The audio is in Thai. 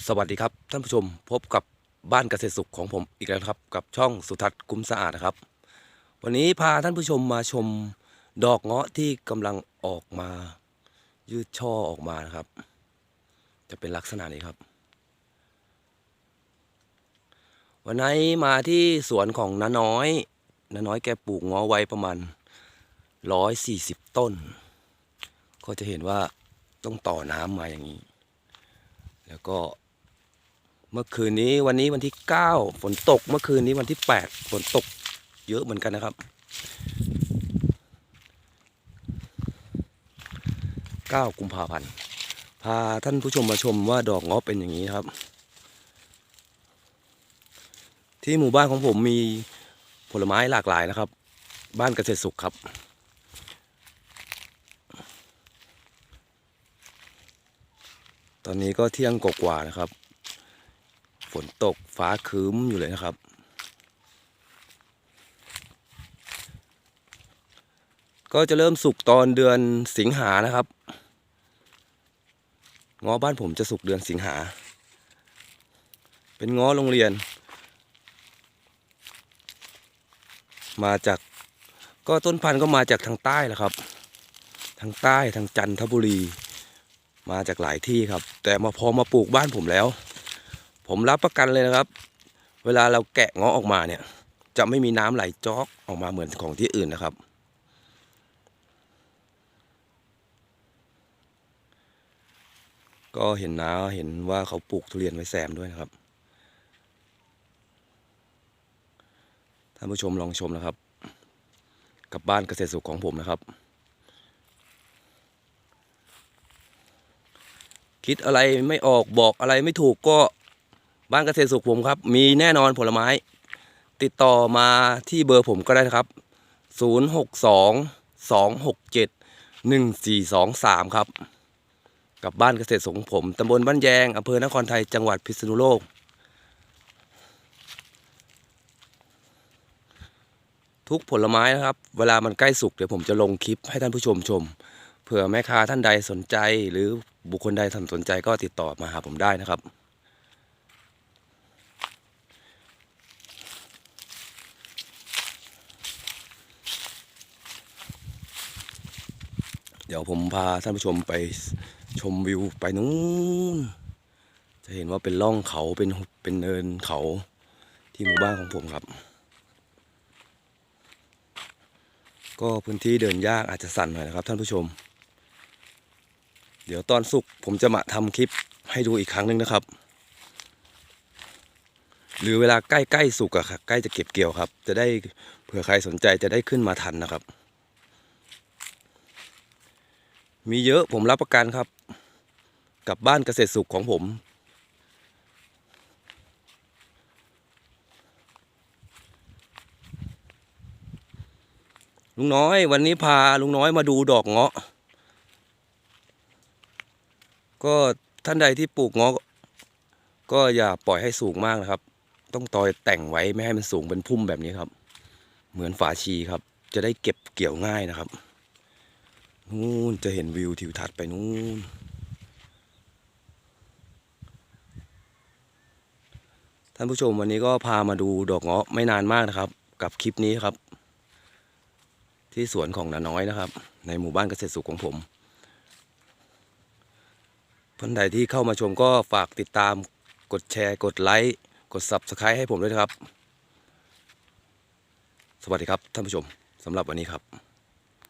สวัสดีครับท่านผู้ชมพบกับบ้านเกษตรสุขของผมอีกแล้วครับ กับช่องสุทัศน์คุ้มสะอาดนะครับ วันนี้พาท่านผู้ชมมาชมดอกเงาะที่กำลังออกมา ยืดช่อออกมานะครับ จะเป็นลักษณะนี้ครับ วันนี้มาที่สวนของน้าน้อยน้าน้อยแกปลูกเงาะไว้ประมาณร้อยสี่สิบต้น ก็จะเห็นว่าต้องต่อน้ำมาอย่างนี้ แล้วก็เมื่อคืนนี้วันนี้วันที่ 9 ฝนตก เมื่อคืนนี้วันที่ 8 ฝนตกเยอะเหมือนกันนะครับ 9 กุมภาพันธ์ พาท่านผู้ชมมาชมว่าดอกงาะเป็นอย่างนี้ครับ ที่หมู่บ้านของผมมีผลไม้หลากหลายนะครับ บ้านเกษตรสุขครับ ตอนนี้ก็เที่ยงกว่าๆนะครับ ฝนตกฟ้าครึ้มอยู่เลยนะครับ ก็จะเริ่มสุกตอนเดือนสิงหานะครับง้อบ้านผมจะสุกเดือนสิงหา เป็นง้อโรงเรียน มาจากก็ต้นพันธุ์ก็มาจากทางใต้แหละครับ ทางใต้ทางจันทบุรี มาจากหลายที่ครับ แต่มาพอมาปลูกบ้านผมแล้ว ผมรับประกันเลยนะครับ เวลาเราแกะเงาะออกมาเนี่ย จะไม่มีน้ำไหลจอกออกมาเหมือนของที่อื่นนะครับ ก็เห็นนะเห็นว่าเขาปลูกทุเรียนไว้แซมด้วยนะครับท่านผู้ชมลองชมนะครับ กับบ้านเกษตรสุขของผมนะครับ คิดอะไรไม่ออกบอกอะไรไม่ถูกก็บ้านเกษตรสุขผมครับ มีแน่นอนผลไม้ ติดต่อมาที่เบอร์ผมก็ได้ครับ 062 267 1423 ครับ กับบ้านเกษตรสุขของผมตำบลบ้านแยงอำเภอนครไทยจังหวัดพิษณุโลก ทุกผลไม้นะครับ เวลามันใกล้สุกเดี๋ยวผมจะลงคลิปให้ท่านผู้ชมชม ผื่อแม่ค้าท่านใดสนใจ หรือบุคคลใดท่านสนใจก็ติดต่อมาหาผมได้นะครับ เดี๋ยวผมพาท่านผู้ชมไปชมวิวไปนู้น จะเห็นว่าเป็นร่องเขาเป็นเป็นเนินเขาที่หมู่บ้านของผมครับ ก็พื้นที่เดินยากอาจจะสั่นหน่อยนะครับท่านผู้ชม เดี๋ยวตอนสุกผมจะมาทำคลิปให้ดูอีกครั้งหนึ่งนะครับ หรือเวลาใกล้ๆสุกอะครับใกล้จะเก็บเกี่ยวครับ จะได้เผื่อใครสนใจจะได้ขึ้นมาทันนะครับ มีเยอะผมรับประกันครับ กับบ้านเกษตรสุขของผมลุงน้อยวันนี้พาลุงน้อยมาดูดอกเงาะ ก็ท่านใดที่ปลูกเงาะก็อย่าปล่อยให้สูงมากนะครับ ต้องตอยแต่งไว้ไม่ให้มันสูงเป็นพุ่มแบบนี้ครับ เหมือนฝาชีครับ จะได้เก็บเกี่ยวง่ายนะครับนู่นจะเห็นวิวทิวทัศน์ไปนู่นท่านผู้ชมวันนี้ก็พามาดูดอกเงาะไม่นานมากนะครับ กับคลิปนี้ครับ ที่สวนของนาน้อยนะครับ ในหมู่บ้านเกษตรสุขของผม ท่านใดที่เข้ามาชมก็ฝากติดตามกดแชร์ กดไลค์ กด Subscribe ให้ผมด้วยนะครับ สวัสดีครับท่านผู้ชมสำหรับวันนี้ครับ